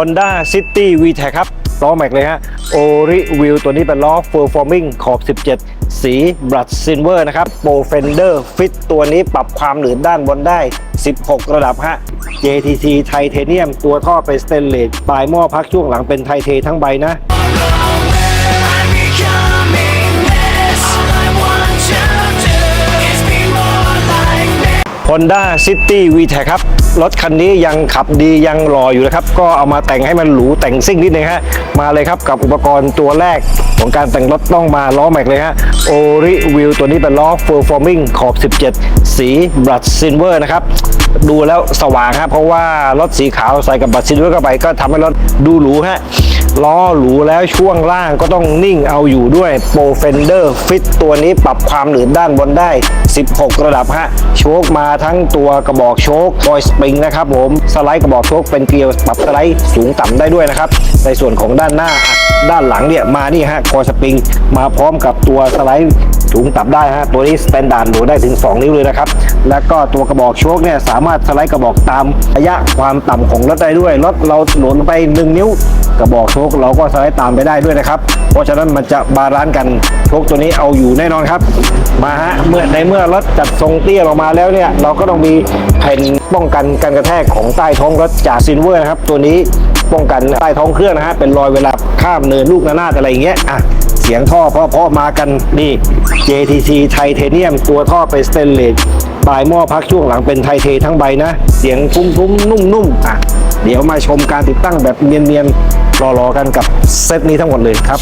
Honda City VTEC ครับล้อแม็กเลยฮะโอริวิวตัวนี้เป็นล้อ Performing ขอบ 17 สีบรัดซินเวอร์นะครับโปรเฟนเดอร์ฟิตตัวนี้ปรับความหนืนด้านบนได้ 16 ระดับฮะ JTT ไทเทเนียมตัวท่อเป็นสเตนเลสปลายหม้อพักช่วงหลังเป็นไทเททั้งใบนะฮอนด้าซิตี้วีแทครับ รถคันนี้ยังขับดียังหล่ออยู่นะครับ ก็เอามาแต่งให้มันหรูแต่งซิ่งนิดนึงฮะมาเลยครับกับอุปกรณ์ตัวแรกของการแต่งรถต้องมาล้อแม็กเลยฮะโอริวิวตัวนี้เป็นล้อ Performing ขอบ 17 สีบลัดซินเวอร์นะครับดูแล้วสว่างครับเพราะว่ารถสีขาวใส่กับ Blood Silver เข้าไปก็ทำให้รถดูหรูฮะ ล้อหรูแล้วช่วงล่างก็ต้องนิ่งเอาอยู่ด้วย Pro Fender Fit ตัวนี้ปรับความหนืดด้านบนได้ 16 ระดับฮะโชคมาทั้งตัวกระบอกโชคบอยสปริงนะครับผมสไลด์กระบอกโชคเป็นเกลียวปรับสไลด์สูงต่ำได้ด้วยนะครับ ในส่วนของด้านหน้าด้านหลังเนี่ยมานี่ฮะคอยสปริงมาพร้อมกับตัวสไลด์สูงต่ำได้ฮะตัวนี้สแตนดาร์ดโหลดได้ถึง 2 นิ้วเลยนะครับ แล้วก็ตัวกระบอกโชคเนี่ยสามารถสไลด์กระบอกตามระยะความต่ำของรถได้ด้วยรถเราโหลดลงไป 1 นิ้ว กระบอกโชคเราก็สไลด์ตามไปได้ด้วยนะครับ เพราะฉะนั้นมันจะบาลานซ์กันโชคตัวนี้เอาอยู่แน่นอนครับ มาฮะเมื่อในเมื่อรถจัดทรงเตี้ยออกมาแล้วเนี่ยเราก็ต้องมีแผ่นป้องกันการกระแทกของใต้ท้องรถจากซินเวอร์นะครับตัวนี้ป้องกันใต้ท้องเครื่องนะฮะเป็นรอยเวลาข้ามเนินลูกระนาดอะไรอย่างเงี้ยอะเสียงท่อเพราะๆมากันนี่ JTC Titanium ตัวท่อเป็นสเตนเลสปลายหม้อพักช่วงหลังเป็นไทเททั้งใบนะ เสียงทุ้มๆนุ่มๆอะ เดี๋ยวมาชมการติดตั้งแบบเนียนๆรอๆกันกับเซตนี้ทั้งหมดเลยครับ